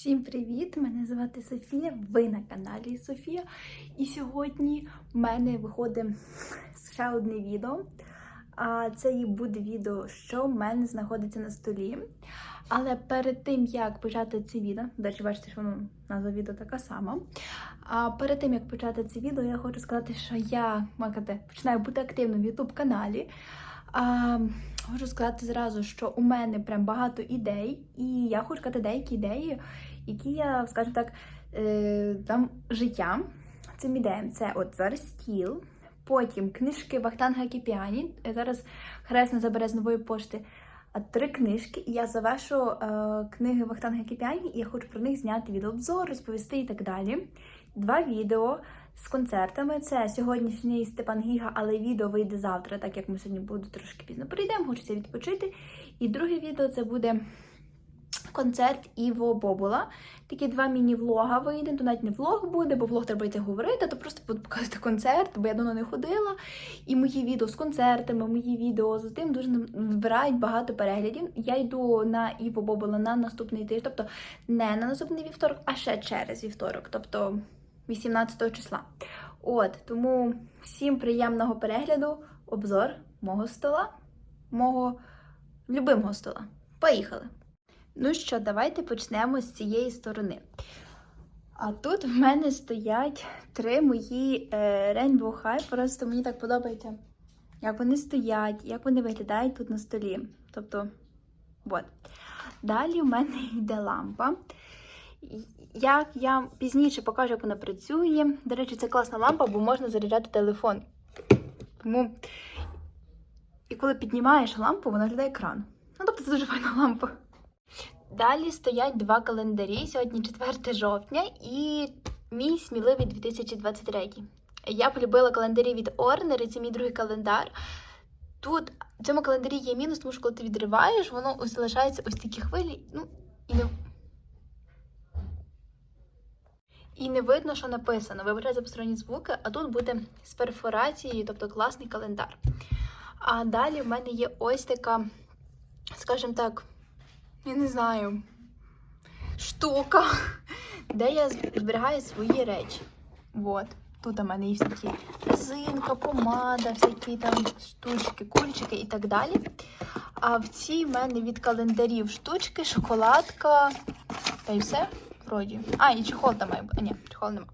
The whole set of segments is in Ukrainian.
Всім привіт! Мене звати Софія. Ви на каналі Софія. І сьогодні в мене виходить ще одне відео. А це і буде відео, що в мене знаходиться на столі. Але перед тим, як почати це відео, до речі, бачите, що ну, назва відео така сама. А перед тим, як почати це відео, я хочу сказати, що я макати, починаю бути активною в YouTube каналі. А, хочу сказати зразу, що у мене прям багато ідей, і я хочу сказати деякі ідеї, які я, скажімо так, е, дам життя цим ідеям. Це от зараз стіл, потім книжки Вахтанга Кіпіані. Зараз Хресна забере з нової пошти а, три книжки, і я завершу е, книги Вахтанга Кіпіані, і я хочу про них зняти відеообзор, розповісти і так далі. Два відео з концертами. Це сьогоднішній Степан Гіга, але відео вийде завтра, так як ми сьогодні буду трошки пізно прийдемо, хочеться відпочити. І друге відео це буде концерт Іво Бобула. Такі два міні-влога вийде. То навіть не влог буде, бо влог треба йти говорити, то просто буду показувати концерт, бо я давно не ходила. І мої відео з концертами, мої відео з тим дуже вбирають багато переглядів. Я йду на Іво Бобула на наступний тиждень, тобто не на наступний вівторок, а ще через вівторок, тобто 18 числа. От, тому всім приємного перегляду, обзор мого стола, мого любимого стола. Поїхали! Ну що, давайте почнемо з цієї сторони. А тут в мене стоять три мої е, Rainbow High. Просто мені так подобається, як вони стоять, як вони виглядають тут на столі. Тобто, от. Далі в мене йде лампа. Як я пізніше покажу, як вона працює. До речі, це класна лампа, бо можна заряджати телефон. Тому, і коли піднімаєш лампу, вона глядає екран. Ну, тобто, це дуже файна лампа. Далі стоять два календарі. Сьогодні 4 жовтня і мій сміливий 2023. Я полюбила календарі від Орнер, і це мій другий календар. Тут в цьому календарі є мінус, тому що коли ти відриваєш, воно ось залишається ось такі хвилі. Ну, і не... І не видно, що написано. Вибираю за посторонні звуки, а тут буде з перфорацією, тобто класний календар. А далі в мене є ось така, скажімо так, я не знаю, штука, де я зберігаю свої речі. От. Тут у мене є всякі резинка, помада, всякі там штучки, кульчики і так далі. А в цій в мене від календарів штучки, шоколадка та й все. Вроді. А, і чехол там має. А, ні, чехол нема.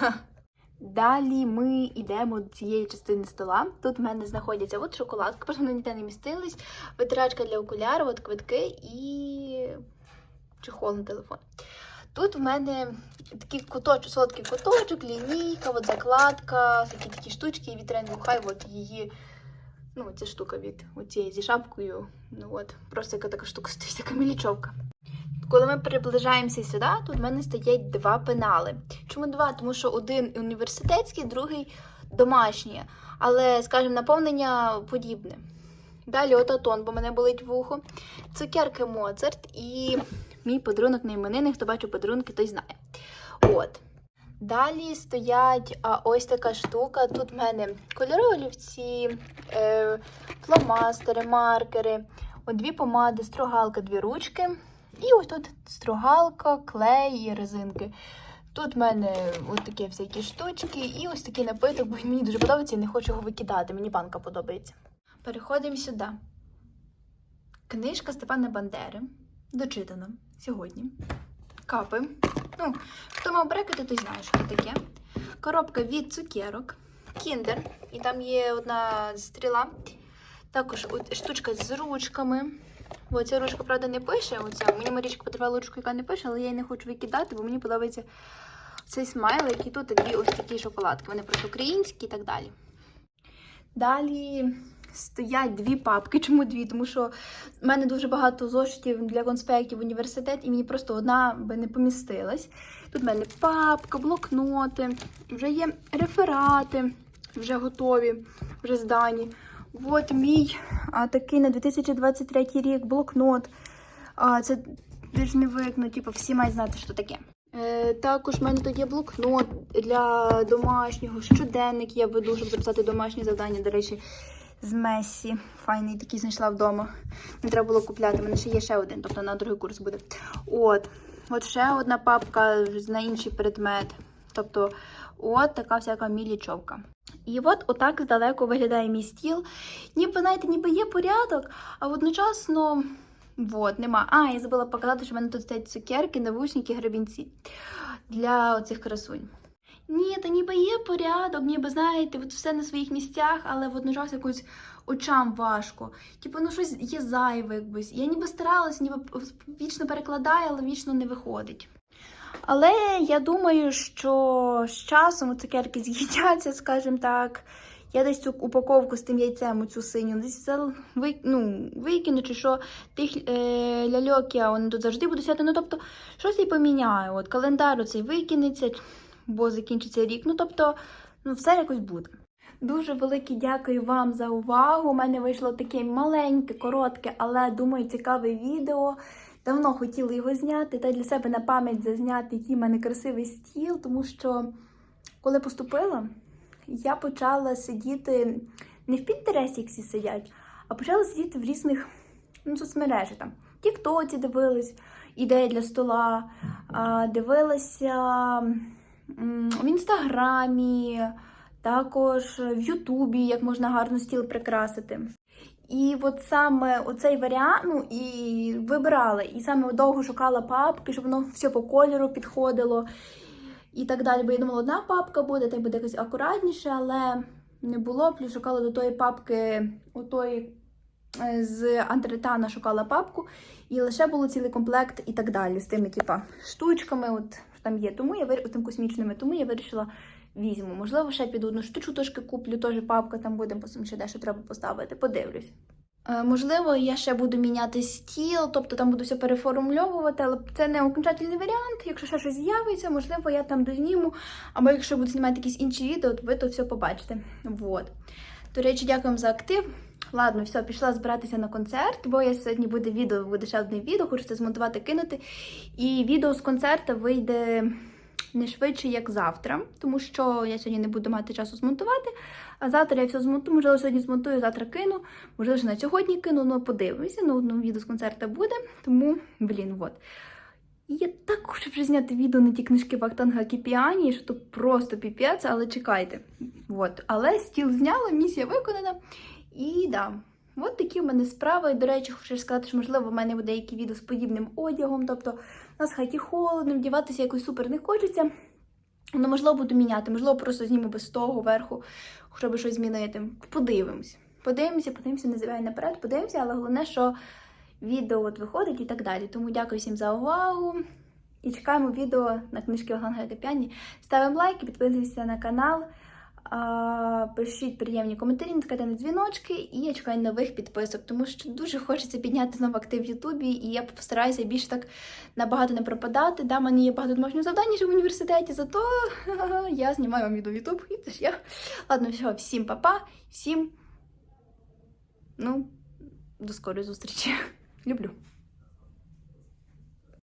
Далі ми йдемо до цієї частини стола. Тут в мене знаходяться от шоколадка, просто вони ніде не містились, витирачка для окулярів, от квитки і чехол на телефон. Тут в мене такий куточок, солодкий куточок, лінійка, от закладка, такі такі штучки, і від Rainbow от її, ну, ця штука від оцієї зі шапкою. Ну от, просто яка така штука стоїть, така мілічовка. Коли ми приближаємося сюди, тут в мене стоять два пенали. Чому два? Тому що один університетський, другий домашній. Але, скажімо, наповнення подібне. Далі отатон, бо мене болить вухо. Цукерки Моцарт і мій подарунок на іменини. Хто бачив подарунки, той знає. От. Далі стоять а, ось така штука. Тут в мене кольорові олівці, е, фломастери, маркери, дві помади, строгалка, дві ручки. І ось тут строгалка, клей і резинки. Тут в мене ось такі всякі штучки, і ось такий напиток, бо мені дуже подобається і не хочу його викидати. Мені банка подобається. Переходимо сюди. Книжка Степана Бандери. Дочитана сьогодні. Капи. Ну, хто мав брекети, той знає, що це таке. Коробка від цукерок. Кіндер. І там є одна стріла. Також от штучка з ручками. Бо ця ручка, правда, не пише. Оця. Мені Марічка подарувала ручку, яка не пише, але я її не хочу викидати, бо мені подобається цей смайлик і тут дві ось такі шоколадки. Вони просто українські і так далі. Далі стоять дві папки. Чому дві? Тому що в мене дуже багато зошитів для конспектів в університет, і мені просто одна би не помістилась. Тут в мене папка, блокноти, вже є реферати, вже готові, вже здані. От мій а, такий на 2023 рік блокнот. А, це ж не видно, типу, всі мають знати, що таке. Е, також в мене тут є блокнот для домашнього, щоденник я веду, щоб записати домашні завдання. До речі, з Месі. Файний такий знайшла вдома. Не треба було купляти. У мене ще є ще один, тобто на другий курс буде. От. от ще одна папка на інший предмет. Тобто, от така всяка мілічовка. І от отак здалеку виглядає мій стіл. Ніби, знаєте, ніби є порядок, а одночасно. Вот, нема. А, я забула показати, що в мене тут стоять цукерки, навушники, гребінці для оцих красунь. Ні, та ніби є порядок, ніби знаєте, от все на своїх місцях, але водночас якось очам важко. Типу, ну щось є зайве якось. Я ніби старалася, ніби вічно перекладаю, але вічно не виходить. Але я думаю, що з часом цукерки з'їдяться, скажімо так. Я десь цю упаковку з тим яйцем, цю синю, десь ну, викину, чи що тих е, ляльок я вони тут завжди буду сяти. Ну, тобто, щось я поміняю. От календар оцей викинеться, бо закінчиться рік. Ну, тобто, ну, все якось буде. Дуже велике дякую вам за увагу. У мене вийшло таке маленьке, коротке, але думаю, цікаве відео. Давно хотіла його зняти та для себе на пам'ять зазняти, який в мене красивий стіл, тому що коли поступила, я почала сидіти не в Пінтересті, як всі сидять, а почала сидіти в різних ну, соцмережах. Там Тіктоці дивилась, ідеї для стола, дивилася в інстаграмі, також в Ютубі, як можна гарно стіл прикрасити. І от саме оцей варіант, ну і вибирала, і саме довго шукала папки, щоб воно все по кольору підходило і так далі. Бо я думала, одна папка буде, так буде якось акуратніше, але не було. Плюс шукала до тої папки, отої е, з антретана шукала папку, і лише було цілий комплект і так далі з тими, типа, штучками, от там є. Тому я вир... тим космічними, тому я вирішила. Візьму, можливо, ще піду одну штучку трошки куплю, теж папка там буде, потім ще дещо треба поставити, подивлюсь. Е, можливо, я ще буду міняти стіл, тобто там буду все переформульовувати, але це не окончательний варіант. Якщо ще щось з'явиться, можливо, я там дозніму, або якщо буду знімати якісь інші відео, то ви то все побачите. Вот. До речі, дякую за актив. Ладно, все, пішла збиратися на концерт, бо я сьогодні буде відео, буде ще одне відео, хочу це змонтувати, кинути. І відео з концерту вийде не швидше, як завтра, тому що я сьогодні не буду мати часу змонтувати. А завтра я все змонтую, можливо, сьогодні змонтую, завтра кину, можливо, ще на сьогодні кину, ну подивимося. Ну, ну відео з концерту буде, тому, блін, от. Я так хочу вже зняти відео на ті книжки Вахтанга Кіпіані, що то просто піпець, але чекайте. От. Але стіл зняла, місія виконана. І да. От такі в мене справи. І, до речі, хочу сказати, що можливо в мене буде деякі відео з подібним одягом. Тобто у нас в хаті холодно, вдіватися якось супер не хочеться. Ну, можливо, буду міняти, можливо, просто зніму без того верху, щоб щось змінити. Подивимось. Подивимося, подивимося, не забігай наперед, подивимося, але головне, що відео от виходить і так далі. Тому дякую всім за увагу. І чекаємо відео на книжки Олганга Капяні. Ставимо лайки, підписуйтесь на канал. Пишіть приємні коментарі, натискайте на дзвіночки, і я чекаю нових підписок, тому що дуже хочеться підняти знову актив в Ютубі, і я постараюся більше так набагато не пропадати. Да, в мене є багато домашнього завдання ще в університеті, зато я знімаю вам відео в Ютуб, і це ж я. Ладно, все, всім па-па, всім, ну, до скорої зустрічі. Люблю.